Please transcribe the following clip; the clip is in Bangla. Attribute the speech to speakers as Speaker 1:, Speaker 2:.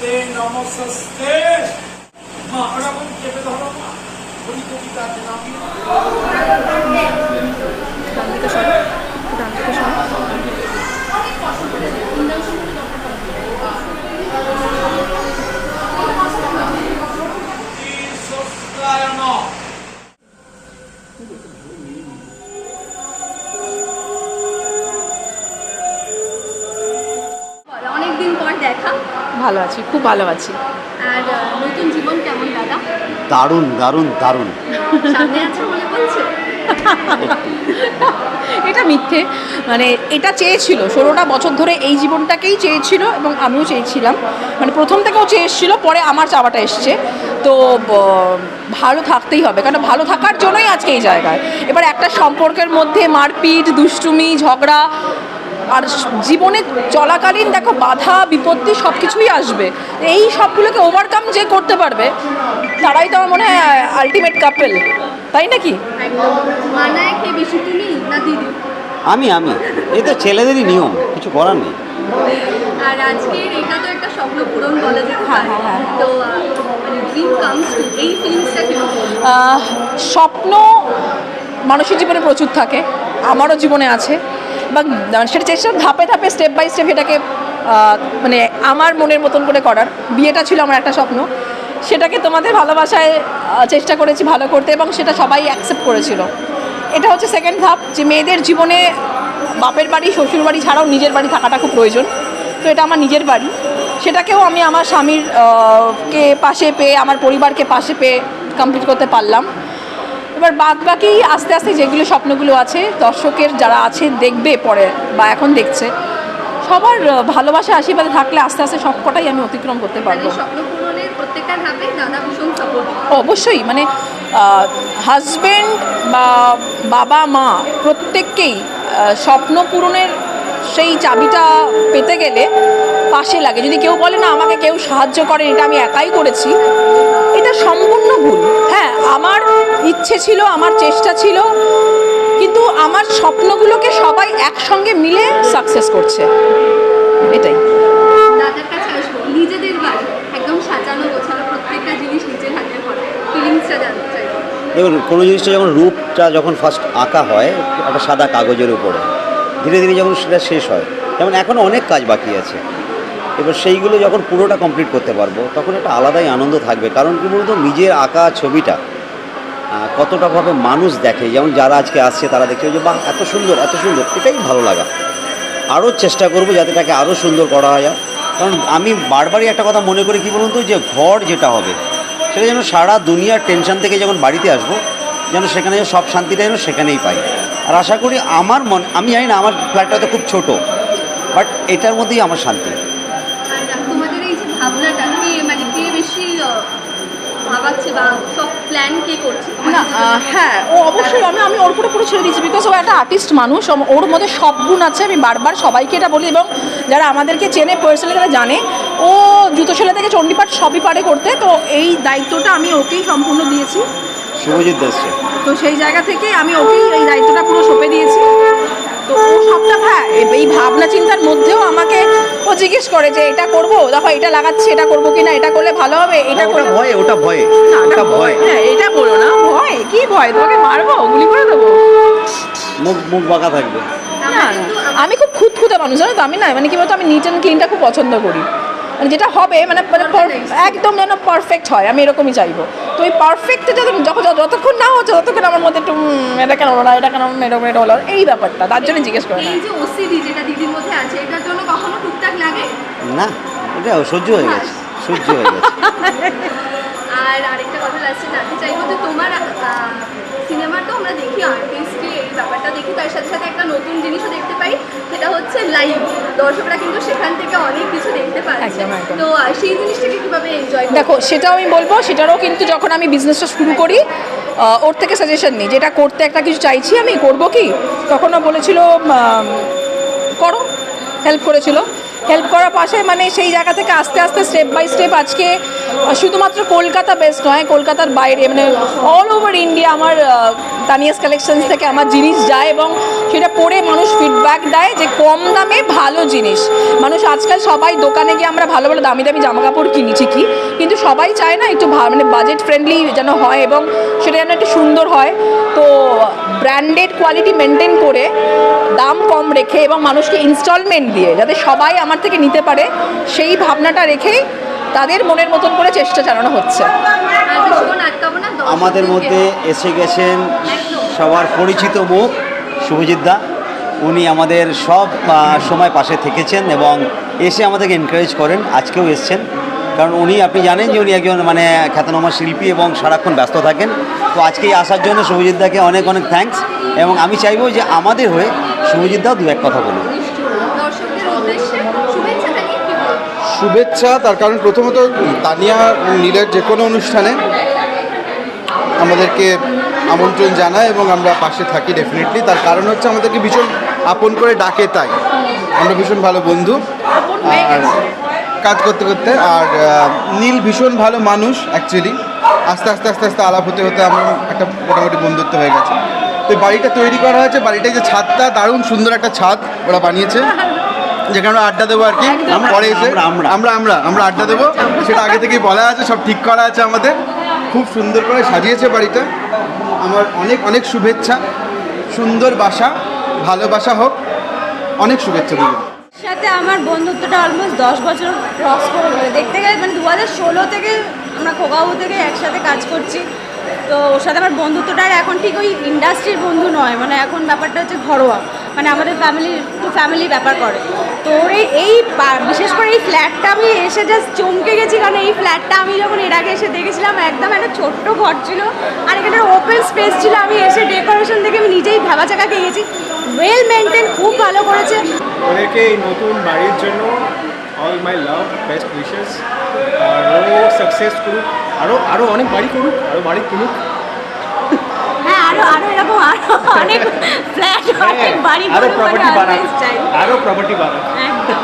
Speaker 1: নমস্তে নমস্তে। মা ওরকম চেপে ধরো মা। বলি নমঃ?
Speaker 2: অনেকদিন পর দেখা।
Speaker 3: ভালো আছি খুব ভালো আছি।
Speaker 2: আর নতুন জীবন কেমন দাদা?
Speaker 4: দারুণ দারুণ দারুণ।
Speaker 2: সামনে আছে বলছে
Speaker 3: এটা মিথ্যে। মানে এটা চেয়েছিল। ষোলোটা বছর ধরে এই জীবনটাকেই চেয়েছিল এবং আমিও চেয়েছিলাম। মানে প্রথম থেকেও চেয়ে এসেছিল পরে আমার চাওয়াটা এসছে। তো ভালো থাকতেই হবে কারণ ভালো থাকার জন্যই আজকে এই জায়গায়। এবার একটা সম্পর্কের মধ্যে মারপিট দুষ্টুমি ঝগড়া আর জীবনে চলাকালীন দেখো বাধা বিপত্তি সব কিছুই আসবে। এই সবগুলোকে ওভারকাম যে করতে পারবে তারাই তো আমার মনে হয় আলটিমেট কাপেল তাই নাকি?
Speaker 4: আমি আমি। এই তো ছেলেদেরই নিয়ম কিছু করার নেই।
Speaker 2: আর আজকের এটা তো একটা স্বপ্ন পূরণ বলা যেতে
Speaker 3: হ্যাঁ,
Speaker 2: পারে।
Speaker 3: হ্যাঁ, হ্যাঁ।
Speaker 2: তো এই ফিলিংসটা
Speaker 3: স্বপ্ন মানুষের জীবনে প্রচুর থাকে আমারও জীবনে আছে। বা সেটা চেষ্টা ধাপে ধাপে স্টেপ বাই স্টেপ এটাকে মানে আমার মনের মতন করে করার। বিয়েটা ছিল আমার একটা স্বপ্ন। সেটাকে তোমাদের ভালোবাসায় চেষ্টা করেছি ভালো করতে এবং সেটা সবাই অ্যাকসেপ্ট করেছিল। এটা হচ্ছে সেকেন্ড ধাপ, যে মেয়েদের জীবনে বাপের বাড়ি, শ্বশুর বাড়ি ছাড়াও নিজের বাড়ি থাকাটা খুব প্রয়োজন। তো এটা আমার নিজের বাড়ি। সেটাকেও আমি আমার স্বামীর কে পাশে পেয়ে, আমার পরিবারকে পাশে পেয়ে কমপ্লিট করতে পারলাম। এবার বাদ বাকি আস্তে আস্তে যেগুলো স্বপ্নগুলো আছে দর্শকের যারা আছে দেখবে পরে বা এখন দেখছে। সবার ভালোবাসা আশীর্বাদে থাকলে আস্তে আস্তে সবকটাই আমি অতিক্রম করতে
Speaker 2: মানে
Speaker 3: পারব
Speaker 2: সাপোর্ট
Speaker 3: অবশ্যই মানে হাজব্যান্ড বা বাবা মা প্রত্যেককেই স্বপ্ন পূরণের সেই চাবিটা পেতে গেলে পাশে লাগে। যদি কেউ বলে না আমাকে কেউ সাহায্য করে এটা আমি একাই করেছি। এটা সম্পূর্ণ ভুল। হ্যাঁ আমার ইচ্ছে ছিল আমার চেষ্টা ছিল কিন্তু আমার স্বপ্নগুলোকে সবাই একসঙ্গে মিলে সাকসেস করছে। এটাই।
Speaker 4: দেখুন কোনো জিনিসটা যখন রূপটা যখন ফার্স্ট আঁকা হয় একটা সাদা কাগজের উপরে ধীরে ধীরে যখন সেটা শেষ হয়, যেমন এখনও অনেক কাজ বাকি আছে। এবার সেইগুলো যখন পুরোটা কমপ্লিট করতে পারব, তখন একটা আলাদাই আনন্দ থাকবে। কারণ কি বলতো, নিজের আঁকা ছবিটা কতটাভাবে মানুষ দেখে। যেমন যারা আজকে আসছে, তারা দেখছে যে, বাহ, এত সুন্দর এত সুন্দর। এটাই ভালো লাগা। আরও চেষ্টা করব যাতে তাকে আরও সুন্দর করা হয় কারণ আমি বারবারই একটা কথা মনে করি, কি বলুন তো, যে ঘর যেটা হবে, সেটা যেন সারা দুনিয়ার টেনশন থেকে যখন বাড়িতে আসব, যেন সেখানে সব শান্তিটা যেন সেখানেই পাই। আর আশা করি আমার মন আমি জানি না আমার ফ্ল্যাটটা তো খুব ছোট বাট এটার মধ্যেই আমার শান্তি।
Speaker 2: তোমাদের এই যে ভাবনাটা মানে কে বেশি আহ, ভাবাচ্ছে বা সব প্ল্যান কে করছে?
Speaker 3: না হ্যাঁ ও অবশ্যই আমি আমি ওর উপরে পুরো ছেড়ে দিচ্ছি বিকজ ও একটা আর্টিস্ট মানুষ ওর মধ্যে সব গুণ আছে আমি বারবার সবাইকে এটা বলি এবং যারা আমাদেরকে চেনে পার্সোনালি তারা জানে ও জুতো ছেলে থেকে চণ্ডীপাঠ সবই পারে করতে তো এই দায়িত্বটা আমি ওকেই সম্পূর্ণ দিয়েছি।
Speaker 4: শুভজিৎ দাসকে
Speaker 3: তো সেই জায়গা থেকে আমি ওকেই এই দায়িত্বটা পুরো সঁপে দিয়েছি। তো ও সবটা হ্যাঁ এই ভাবনা চিন্তার মধ্যেও আমাকে ও জিজ্ঞেস করে যে এটা করব দেখো এটা লাগাচ্ছি এটা করব কি না এটা করলে ভালো হবে এটা করলে
Speaker 4: ভয়ে ওটা ভয়ে
Speaker 3: না,
Speaker 4: ওটা ভয়।
Speaker 3: হ্যাঁ এটা বলো না ভয় কি ভয় তোমাকে মারবো গুলি করে দেবো?
Speaker 4: মুখ মুখ বাঁকা থাকবে।
Speaker 3: না না, আমি খুব খুঁতখুঁতে মানুষ জানো তো আমি না মানে কি বলতো আমি নিট অ্যান্ড ক্লিনটা খুব পছন্দ করি। মানে যেটা হবে মানে মানে একদম যেন পারফেক্ট হয় আমি এরকমই চাইব। তো ওই পারফেক্টটা যত যখন যতক্ষণ না হচ্ছে ততক্ষণ আমার মধ্যে একটু এটা কেন হলো না এটা কেন এরকম এটা হলো এই ব্যাপারটা তার জন্য জিজ্ঞেস করে
Speaker 2: এই যে ওসিডি যেটা দিদির মধ্যে আছে এটার জন্য কখনো টুকটাক লাগে?
Speaker 4: না এটা সহ্য হয়ে গেছে সহ্য হয়ে গেছে।
Speaker 2: আর আরেকটা কথা লাস্টে জানতে চাইব যে তোমার সিনেমা তো আমরা দেখি আর্টিস্টে এই ব্যাপারটা দেখি তার সাথে সাথে একটা নতুন জিনিসও দেখতে পাই সেটা হচ্ছে লাইভ দর্শকরা কিন্তু সেখান থেকে অনেক কিছু দেখতে পাচ্ছে। তো সেই জিনিসটাকে কীভাবে
Speaker 3: দেখো, সেটাও আমি বলব, সেটারও কিন্তু যখন আমি বিজনেসটা শুরু করি ওর থেকে সাজেশন নিই। যেটা করতে একটা কিছু চাইছি আমি, করব কি? তখন ও বলেছিল করো। হেল্প করেছিল। হেল্প করার পাশে মানে সেই জায়গা থেকে আস্তে আস্তে স্টেপ বাই স্টেপ আজকে শুধুমাত্র কলকাতা বেস্ট নয়, কলকাতার বাইরে মানে অল ওভার ইন্ডিয়া আমার তানিয়াস কালেকশনস থেকে আমার জিনিস যায় এবং সেটা পরে মানুষ ফিডব্যাক দেয় যে কম দামে ভালো জিনিস। মানুষ আজকাল সবাই দোকানে গিয়ে আমরা ভালো ভালো দামি দামি জামা কাপড় কিনি ঠিকই কিন্তু সবাই চায় না একটু মানে বাজেট ফ্রেন্ডলি যেন হয় এবং সেটা যেন একটু সুন্দর হয়। তো ব্র্যান্ডেড কোয়ালিটি মেনটেন করে দাম কম রেখে এবং মানুষকে ইনস্টলমেন্ট দিয়ে যাতে সবাই আমার থেকে নিতে পারে, সেই ভাবনাটা রেখেই তাদের মনের মতন করে চেষ্টা চালানো হচ্ছে।
Speaker 4: আমাদের মধ্যে এসে গেছেন সবার পরিচিত মুখ শুভজিৎ দা। উনি আমাদের সব সময় পাশে থেকেছেন এবং এসে আমাদেরকে এনকারেজ করেন আজকেও এসছেন। কারণ উনি আপনি জানেন যে উনি একজন মানে খ্যাতনামা শিল্পী এবং সারাক্ষণ ব্যস্ত থাকেন। তো আজকে আসার জন্য শুভজিৎ দাকে অনেক অনেক থ্যাঙ্কস এবং আমি চাইব যে আমাদের হয়ে শুভজিৎ দাও দু এক কথা বলুন।
Speaker 2: শুভেচ্ছা
Speaker 5: তার কারণ প্রথমত তানিয়া নীলের যে কোনো অনুষ্ঠানে আমাদেরকে আমন্ত্রণ জানায় এবং আমরা পাশে থাকি ডেফিনেটলি তার কারণ হচ্ছে আমাদেরকে ভীষণ আপন করে ডাকে তাই। আমরা ভীষণ ভালো বন্ধু। আর কাজ করতে করতে আর নীল ভীষণ ভালো মানুষ অ্যাকচুয়ালি আস্তে আস্তে আস্তে আস্তে আলাপ হতে হতে আমার একটা মোটামুটি বন্ধুত্ব হয়ে গেছে। তো বাড়িটা তৈরি করা হয়েছে বাড়িটা যে ছাদটা দারুণ সুন্দর একটা ছাদ ওরা বানিয়েছে। যেখানে আমরা আড্ডা দেবো আর কি। পরে এসে
Speaker 4: আমরা, আমরা।
Speaker 5: আমরা আড্ডা দেবো। সেটা আগে থেকেই বলা আছে সব ঠিক করা আছে আমাদের। খুব সুন্দর করে সাজিয়েছে বাড়িটা। আমার অনেক অনেক শুভেচ্ছা। সুন্দর বাসা ভালোবাসা হোক। অনেক শুভেচ্ছা দিবেন
Speaker 6: সাথে আমার বন্ধুত্বটা অলমোস্ট দশ বছর ক্রস করে গেলে। দেখতে গেলে মানে দু হাজার ষোলো থেকে আমরা খোকাবু থেকে একসাথে কাজ করছি। তো ওর সাথে আমার বন্ধুত্বটা এখন ঠিক ওই ইন্ডাস্ট্রির বন্ধু নয়। মানে এখন ব্যাপারটা হচ্ছে ঘরোয়া। মানে আমাদের ফ্যামিলি টু ফ্যামিলি ব্যাপার করে। তো ওর এই বিশেষ করে এই ফ্ল্যাটটা আমি এসে জাস্ট চমকে গেছি, কারণ এই ফ্ল্যাটটা আমি যখন এর আগে এসে দেখেছিলাম, একদম একটা ছোট্ট ঘর ছিল আর এখানে ওপেন স্পেস ছিল। আমি এসে ডেকোরেশন দেখে আমি নিজেই ভাবা চাকা খেয়ে গেছি। ওয়েল মেনটেন খুব ভালো করেছে।
Speaker 7: ওদেরকে এই নতুন বাড়ির জন্য all my love best wishes আর ও সাকসেস করুক। আরও আরও অনেক বাড়ি করুক আরও বাড়ি কিনুক।
Speaker 6: আরও আরও এরকম আরও অনেক ফ্ল্যাট অনেক বাড়ি
Speaker 7: আরও
Speaker 6: বাড়ি
Speaker 7: প্রপার্টি বাড়াক
Speaker 6: always চাই
Speaker 7: আরও প্রপার্টি বাড়াক
Speaker 6: একদম